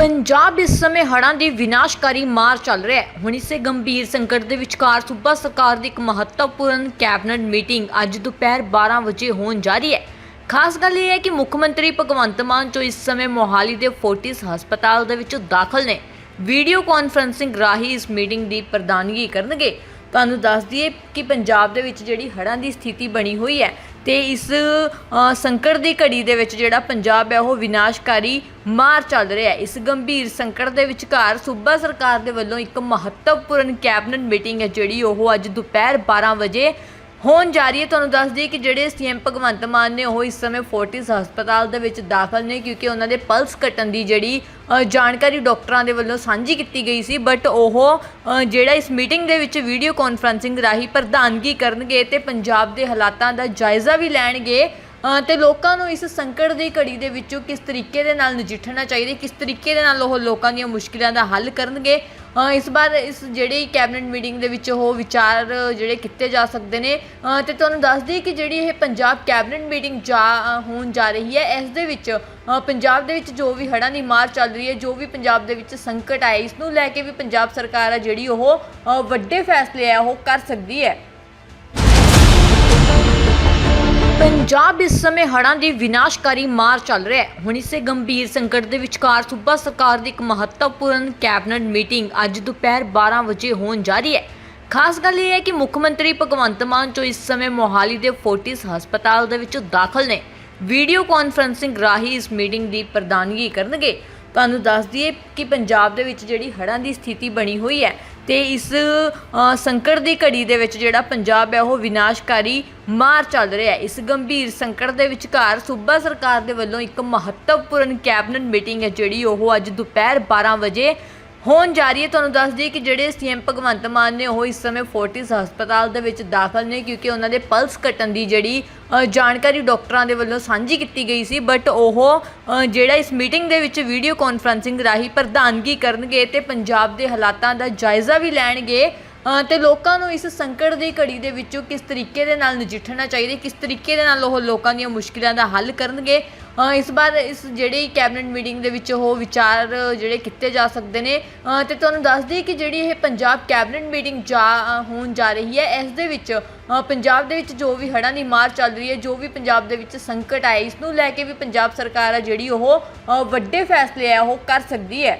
ਪੰਜਾਬ ਇਸ ਸਮੇਂ ਹੜ੍ਹਾਂ ਦੀ ਵਿਨਾਸ਼ਕਾਰੀ ਮਾਰ ਚੱਲ ਰਿਹਾ ਹੈ। ਹੁਣ ਇਸੇ ਗੰਭੀਰ ਸੰਕਟ ਦੇ ਵਿਚਕਾਰ ਸੂਬਾ ਸਰਕਾਰ ਦੀ ਇੱਕ ਮਹੱਤਵਪੂਰਨ ਕੈਬਨਿਟ ਮੀਟਿੰਗ ਅੱਜ ਦੁਪਹਿਰ 12 ਵਜੇ ਹੋਣ ਜਾ ਰਹੀ ਹੈ। ਖਾਸ ਗੱਲ ਇਹ ਹੈ ਕਿ ਮੁੱਖ ਮੰਤਰੀ ਭਗਵੰਤ ਮਾਨ, ਜੋ ਇਸ ਸਮੇਂ ਮੋਹਾਲੀ ਦੇ ਫੋਰਟਿਸ ਹਸਪਤਾਲ ਦੇ ਵਿੱਚ ਦਾਖਲ ਨੇ, ਵੀਡੀਓ ਕਾਨਫਰੰਸਿੰਗ ਰਾਹੀਂ ਇਸ ਮੀਟਿੰਗ ਦੀ ਪ੍ਰਧਾਨਗੀ ਕਰਨਗੇ। ਤੁਹਾਨੂੰ ਦੱਸ ਦਈਏ ਕਿ ਪੰਜਾਬ ਦੇ ਵਿੱਚ ਜਿਹੜੀ ਹੜ੍ਹਾਂ ਦੀ ਸਥਿਤੀ ਬਣੀ ਹੋਈ ਹੈ ਤੇ ਇਸ ਸੰਕਟ ਦੀ ਘੜੀ ਦੇ ਵਿੱਚ ਜਿਹੜਾ ਪੰਜਾਬ ਹੈ ਉਹ ਵਿਨਾਸ਼ਕਾਰੀ ਮਾਰ ਚੱਲ ਰਿਹਾ ਹੈ। ਇਸ ਗੰਭੀਰ ਸੰਕਟ ਦੇ ਵਿਚਕਾਰ ਸੂਬਾ ਸਰਕਾਰ ਦੇ ਵੱਲੋਂ ਇੱਕ ਮਹੱਤਵਪੂਰਨ ਕੈਬਨਿਟ ਮੀਟਿੰਗ ਹੈ ਜਿਹੜੀ ਉਹ ਅੱਜ ਦੁਪਹਿਰ 12 ਵਜੇ ਹੋਣ ਜਾ ਰਹੀ ਹੈ। ਤੁਹਾਨੂੰ ਦੱਸ ਦਈਏ ਕਿ ਜਿਹੜੇ ਸੀਐਮ ਭਗਵੰਤ ਮਾਨ ਨੇ ਉਹ ਇਸ ਸਮੇਂ ਫੋਰਟਿਸ ਹਸਪਤਾਲ ਦੇ ਵਿੱਚ ਦਾਖਲ ਨੇ ਕਿਉਂਕਿ ਉਹਨਾਂ ਦੇ ਪਲਸ ਘਟਣ ਦੀ ਜਿਹੜੀ ਜਾਣਕਾਰੀ ਡਾਕਟਰਾਂ ਦੇ ਵੱਲੋਂ ਸਾਂਝੀ ਕੀਤੀ ਗਈ ਸੀ। ਬਟ ਉਹ ਜਿਹੜਾ ਇਸ ਮੀਟਿੰਗ ਦੇ ਵਿੱਚ ਵੀਡੀਓ ਕਾਨਫਰੰਸਿੰਗ ਰਾਹੀਂ ਪ੍ਰਧਾਨਗੀ ਕਰਨਗੇ ਤੇ ਪੰਜਾਬ ਦੇ ਹਾਲਾਤਾਂ ਦਾ ਜਾਇਜ਼ਾ ਵੀ ਲੈਣਗੇ ਅ, ਤੇ ਲੋਕਾਂ ਨੂੰ ਇਸ ਸੰਕਟ ਦੀ ਘੜੀ ਦੇ ਵਿੱਚੋਂ ਕਿਸ ਤਰੀਕੇ ਦੇ ਨਾਲ ਨਜਿੱਠਣਾ ਚਾਹੀਦਾ ਕਿਸ ਤਰੀਕੇ ਦੇ ਨਾਲ ਉਹ ਲੋਕਾਂ ਦੀਆਂ ਮੁਸ਼ਕਿਲਾਂ ਦਾ ਹੱਲ ਕਰਨਗੇ ਇਸ ਵਾਰ ਇਸ ਜਿਹੜੀ ਕੈਬਨਿਟ ਮੀਟਿੰਗ ਦੇ ਵਿੱਚ ਉਹ ਵਿਚਾਰ ਜਿਹੜੇ ਕੀਤੇ ਜਾ ਸਕਦੇ ਨੇ ਅ, ਤੇ ਤੁਹਾਨੂੰ ਦੱਸ ਦਈਏ ਕਿ ਜਿਹੜੀ ਇਹ ਪੰਜਾਬ ਕੈਬਨਿਟ ਮੀਟਿੰਗ ਜਾ ਹੋਣ ਜਾ ਰਹੀ ਹੈ ਇਸ ਦੇ ਵਿੱਚ ਪੰਜਾਬ ਦੇ ਵਿੱਚ ਜੋ ਵੀ ਹੜ੍ਹਾਂ ਦੀ ਮਾਰ ਚੱਲ ਰਹੀ ਹੈ ਜੋ ਵੀ ਪੰਜਾਬ ਦੇ ਵਿੱਚ ਸੰਕਟ ਆਏ ਇਸ ਨੂੰ ਲੈ ਕੇ ਵੀ ਪੰਜਾਬ ਸਰਕਾਰ ਆ ਜਿਹੜੀ ਉਹ ਵੱਡੇ ਫੈਸਲੇ ਆ ਉਹ ਕਰ ਸਕਦੀ ਹੈ। ਪੰਜਾਬ ਇਸ ਸਮੇਂ ਹੜ੍ਹਾਂ ਦੀ ਵਿਨਾਸ਼ਕਾਰੀ ਮਾਰ ਚੱਲ ਰਿਹਾ ਹੈ। ਹੁਣ ਇਸੇ ਗੰਭੀਰ ਸੰਕਟ ਦੇ ਵਿਚਕਾਰ ਸੂਬਾ ਸਰਕਾਰ ਦੀ ਇੱਕ ਮਹੱਤਵਪੂਰਨ ਕੈਬਨਿਟ ਮੀਟਿੰਗ ਅੱਜ ਦੁਪਹਿਰ 12 ਵਜੇ ਹੋਣ ਜਾ ਰਹੀ ਹੈ। ਖਾਸ ਗੱਲ ਇਹ ਹੈ ਕਿ ਮੁੱਖ ਮੰਤਰੀ ਭਗਵੰਤ ਮਾਨ ਜੋ ਇਸ ਸਮੇਂ ਮੋਹਾਲੀ ਦੇ ਫੋਰਟਿਸ ਹਸਪਤਾਲ ਦੇ ਵਿੱਚ ਦਾਖਲ ਨੇ, ਵੀਡੀਓ ਕਾਨਫਰੰਸਿੰਗ ਰਾਹੀਂ ਇਸ ਮੀਟਿੰਗ ਦੀ ਪ੍ਰਧਾਨਗੀ ਕਰਨਗੇ। ਤੁਹਾਨੂੰ ਦੱਸ ਦਈਏ ਕਿ ਪੰਜਾਬ ਦੇ ਵਿੱਚ ਜਿਹੜੀ ਹੜ੍ਹਾਂ ਦੀ ਸਥਿਤੀ ਬਣੀ ਹੋਈ ਹੈ ਤੇ ਇਸ ਸੰਕਟ ਦੀ ਘੜੀ ਦੇ ਵਿੱਚ ਜਿਹੜਾ ਪੰਜਾਬ ਹੈ ਉਹ ਵਿਨਾਸ਼ਕਾਰੀ ਮਾਰ ਚੱਲ ਰਿਹਾ ਹੈ। ਇਸ ਗੰਭੀਰ ਸੰਕਟ ਦੇ ਵਿਚਕਾਰ ਸੂਬਾ ਸਰਕਾਰ ਦੇ ਵੱਲੋਂ ਇੱਕ ਮਹੱਤਵਪੂਰਨ ਕੈਬਨਿਟ ਮੀਟਿੰਗ ਹੈ, ਜਿਹੜੀ ਉਹ ਅੱਜ ਦੁਪਹਿਰ 12 ਵਜੇ ਹੋਣ ਜਾ ਰਹੀ ਹੈ ਤੁਹਾਨੂੰ ਦੱਸ ਦਈਏ ਕਿ ਜਿਹੜੇ ਸੀਐਮ ਭਗਵੰਤ ਮਾਨ ਨੇ ਉਹ ਇਸ ਸਮੇਂ ਫੋਰਟਿਸ ਹਸਪਤਾਲ ਦੇ ਵਿੱਚ ਦਾਖਲ ਨੇ ਕਿਉਂਕਿ ਉਹਨਾਂ ਦੇ ਪਲਸ ਘਟਣ ਦੀ ਜਿਹੜੀ ਜਾਣਕਾਰੀ ਡਾਕਟਰਾਂ ਦੇ ਵੱਲੋਂ ਸਾਂਝੀ ਕੀਤੀ ਗਈ ਸੀ। ਬਟ ਉਹ ਜਿਹੜਾ ਇਸ ਮੀਟਿੰਗ ਦੇ ਵਿੱਚ ਵੀਡੀਓ ਕਾਨਫਰੰਸਿੰਗ ਰਾਹੀਂ ਪ੍ਰਧਾਨਗੀ ਕਰਨਗੇ ਤੇ ਪੰਜਾਬ ਦੇ ਹਾਲਾਤਾਂ ਦਾ ਜਾਇਜ਼ਾ ਵੀ ਲੈਣਗੇ ਅ, ਤੇ ਲੋਕਾਂ ਨੂੰ ਇਸ ਸੰਕਟ ਦੀ ਘੜੀ ਦੇ ਵਿੱਚੋਂ ਕਿਸ ਤਰੀਕੇ ਦੇ ਨਾਲ ਨਜਿੱਠਣਾ ਚਾਹੀਦਾ ਕਿਸ ਤਰੀਕੇ ਦੇ ਨਾਲ ਉਹ ਲੋਕਾਂ ਦੀਆਂ ਮੁਸ਼ਕਿਲਾਂ ਦਾ ਹੱਲ ਕਰਨਗੇ ਇਸ ਵਾਰ ਇਸ ਜਿਹੜੀ ਕੈਬਨਿਟ ਮੀਟਿੰਗ ਦੇ ਵਿੱਚ ਉਹ ਵਿਚਾਰ ਜਿਹੜੇ ਕੀਤੇ ਜਾ ਸਕਦੇ ਨੇ ਅ, ਤੇ ਤੁਹਾਨੂੰ ਦੱਸ ਦਈਏ ਕਿ ਜਿਹੜੀ ਇਹ ਪੰਜਾਬ ਕੈਬਨਿਟ ਮੀਟਿੰਗ ਜਾ ਹੋਣ ਜਾ ਰਹੀ ਹੈ ਇਸ ਦੇ ਵਿੱਚ ਪੰਜਾਬ ਦੇ ਵਿੱਚ ਜੋ ਵੀ ਹੜ੍ਹਾਂ ਦੀ ਮਾਰ ਚੱਲ ਰਹੀ ਹੈ ਜੋ ਵੀ ਪੰਜਾਬ ਦੇ ਵਿੱਚ ਸੰਕਟ ਆਏ ਇਸ ਨੂੰ ਲੈ ਕੇ ਵੀ ਪੰਜਾਬ ਸਰਕਾਰ ਹੈ ਜਿਹੜੀ ਉਹ ਵੱਡੇ ਫੈਸਲੇ ਆ ਉਹ ਕਰ ਸਕਦੀ ਹੈ।